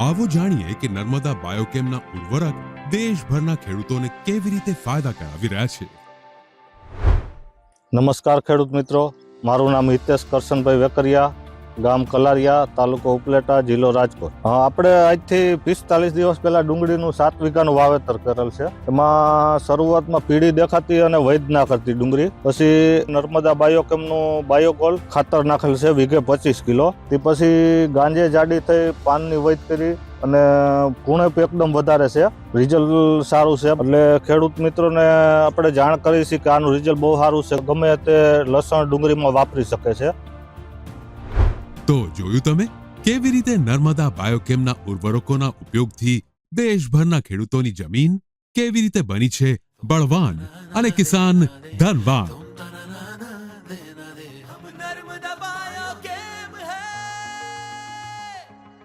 આવો જાણીએ કે નર્મદા બાયોકેમના ઉર્વરક દેશભરના ખેડૂતોને કેવી રીતે ફાયદા કરાવી રહ્યા છે. નમસ્કાર ખેડૂત મિત્રો. મારું નામ હિતેશ કરશનભાઈ વેકરિયા. ગામ કલારિયા, તાલુકો ઉપલેટા, જિલ્લો રાજકોટ. આપણે આજથી પિસ્તાલીસ દિવસ પહેલા ડુંગળીનું સાત વીઘાનું વાવેતર કરેલ છે. એમાં શરૂઆતમાં પીળી દેખાતી અને વૈદ ના કરતી ડુંગળી. પછી નર્મદા બાયોકેમનું બાયોકોલ ખાતર નાખેલ છે, વીઘે પચીસ કિલો. તે પછી ગાંજે જાડી થઈ પાનની વૈદ કરી અને કુણેપ એકદમ વધારે છે. રિઝલ્ટ સારું છે. એટલે ખેડૂત મિત્રોને આપણે જાણ કરી છે કે આનું રિઝલ્ટ બહુ સારું છે. ગમે તે લસણ ડુંગળીમાં વાપરી શકે છે. તો જોયું તમે કેવી રીતે નર્મદા બાયોકેમના ઉર્વરકોના ઉપયોગથી દેશભરના ખેડૂતોની જમીન કેવી રીતે બની છે બળવાન અને કિસાન ધનવાન